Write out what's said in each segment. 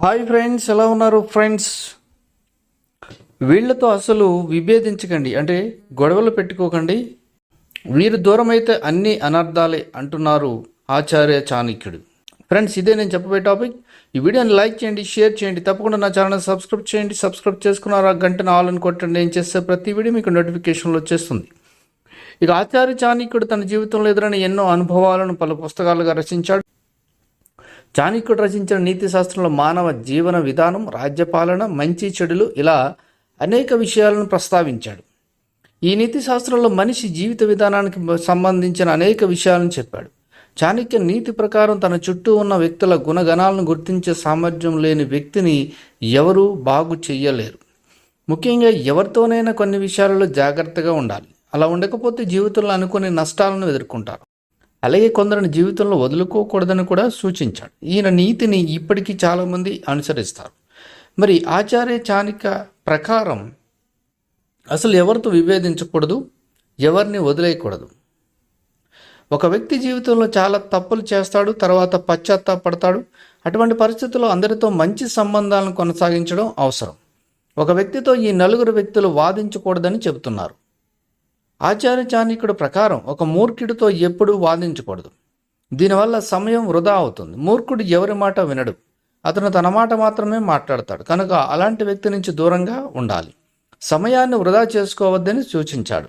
Hi friends ఎలా ఉన్నారు friends వీళ్ళతో అసలు విభేదించకండి అంటే గొడవలు పెట్టుకోకండి. వీరు దూరం అయితే అన్ని అనర్థాలే అంటున్నారు ఆచార్య చాణక్యుడు. ఫ్రెండ్స్ ఇదే నేను చెప్పబోయే టాపిక్ ఈ వీడియోని లైక్ చేయండి షేర్ చేయండి తప్పకుండా నా ఛానల్ సబ్స్క్రైబ్ చేయండి. సబ్స్క్రైబ్ చేసుకున్నారు ఆ గంటను ఆల్ అని కొట్టండి. నేను చేస్తే ప్రతి వీడియో మీకు నోటిఫికేషన్లో వచ్చేస్తుంది. ఇక ఆచార్య చాణిక్యుడు తన జీవితంలో ఎదురైన ఎన్నో అనుభవాలను పలు పుస్తకాలుగా రచించాడు. చాణిక్యుడు రచించిన నీతి శాస్త్రంలో మానవ జీవన విధానం రాజ్యపాలన మంచి చెడులు ఇలా అనేక విషయాలను ప్రస్తావించాడు. ఈ నీతి శాస్త్రంలో మనిషి జీవిత విధానానికి సంబంధించిన అనేక విషయాలను చెప్పాడు. చాణక్య నీతి ప్రకారం తన చుట్టూ ఉన్న వ్యక్తుల గుణగణాలను గుర్తించే సామర్థ్యం లేని వ్యక్తిని ఎవరూ బాగు చెయ్యలేరు. ముఖ్యంగా ఎవరితోనైనా కొన్ని విషయాలలో జాగ్రత్తగా ఉండాలి. అలా ఉండకపోతే జీవితంలో అనుకునే నష్టాలను ఎదుర్కొంటారు. అలాగే కొందరిని జీవితంలో వదులుకోకూడదని కూడా సూచించాడు. ఈయన నీతిని ఇప్పటికీ చాలామంది అనుసరిస్తారు. మరి ఆచార్య చాణిక ప్రకారం అసలు ఎవరితో విభేదించకూడదు? ఎవరిని వదిలేయకూడదు? ఒక వ్యక్తి జీవితంలో చాలా తప్పులు చేస్తాడు తర్వాత పశ్చాత్తాపడతాడు. అటువంటి పరిస్థితుల్లో అందరితో మంచి సంబంధాలను కొనసాగించడం అవసరం. ఒక వ్యక్తితో ఈ నలుగురు వ్యక్తులు వాదించకూడదని చెబుతున్నారు. ఆచార్య చాణిక్యుడు ప్రకారం ఒక మూర్ఖుడితో ఎప్పుడూ వాదించకూడదు. దీనివల్ల సమయం వృధా అవుతుంది. మూర్ఖుడు ఎవరి మాట వినడు. అతను తన మాట మాత్రమే మాట్లాడతాడు. కనుక అలాంటి వ్యక్తి నుంచి దూరంగా ఉండాలి. సమయాన్ని వృధా చేసుకోవద్దని సూచించాడు.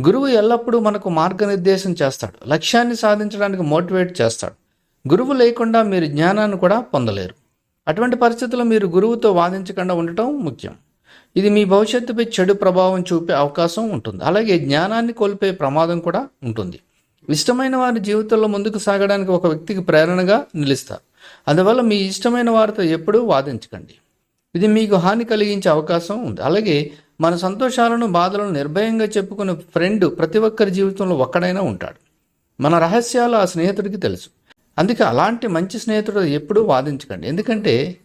గురువు ఎల్లప్పుడూ మనకు మార్గనిర్దేశం చేస్తాడు. లక్ష్యాన్ని సాధించడానికి మోటివేట్ చేస్తాడు. గురువు లేకుండా మీరు జ్ఞానాన్ని కూడా పొందలేరు. అటువంటి పరిస్థితుల్లో మీరు గురువుతో వాదించకుండా ఉండటం ముఖ్యం. ఇది మీ భవిష్యత్తుపై చెడు ప్రభావం చూపే అవకాశం ఉంటుంది. అలాగే జ్ఞానాన్ని కోల్పోయే ప్రమాదం కూడా ఉంటుంది. ఇష్టమైన వారి జీవితంలో ముందుకు సాగడానికి ఒక వ్యక్తికి ప్రేరణగా నిలుస్తారు. అందువల్ల మీ ఇష్టమైన వారితో ఎప్పుడూ వాదించకండి. ఇది మీకు హాని కలిగించే అవకాశం ఉంది. అలాగే మన సంతోషాలను బాధలను నిర్భయంగా చెప్పుకునే ఫ్రెండ్ ప్రతి ఒక్కరి జీవితంలో ఒక్కడైనా ఉంటాడు. మన రహస్యాలు ఆ స్నేహితుడికి తెలుసు. అందుకే అలాంటి మంచి స్నేహితుడు ఎప్పుడూ వాదించకండి. ఎందుకంటే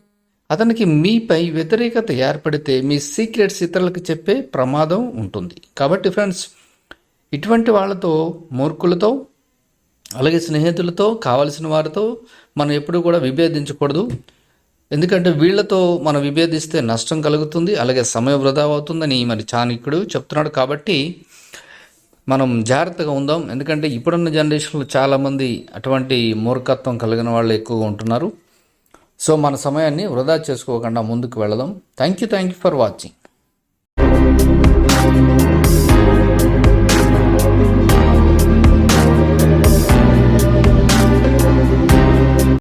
అతనికి మీపై వ్యతిరేకత ఏర్పడితే మీ సీక్రెట్స్ ఇతరులకు చెప్పే ప్రమాదం ఉంటుంది. కాబట్టి ఫ్రెండ్స్ ఇటువంటి వాళ్ళతో మూర్ఖులతో అలాగే స్నేహితులతో కావలసిన వారితో మనం ఎప్పుడూ కూడా విభేదించకూడదు. ఎందుకంటే వీళ్ళతో మనం విభేదిస్తే నష్టం కలుగుతుంది అలాగే సమయం వృధా అవుతుందని మరి చాణక్యుడు చెప్తున్నాడు కాబట్టి మనం జాగ్రత్తగా ఉందాం. ఎందుకంటే ఇప్పుడున్న జనరేషన్లో చాలామంది అటువంటి మూర్ఖత్వం కలిగిన వాళ్ళు ఎక్కువగా ఉంటున్నారు. సో మన సమయాన్ని వృధా చేసుకోకుండా ముందుకు వెళదాం. Thank you thank you for watching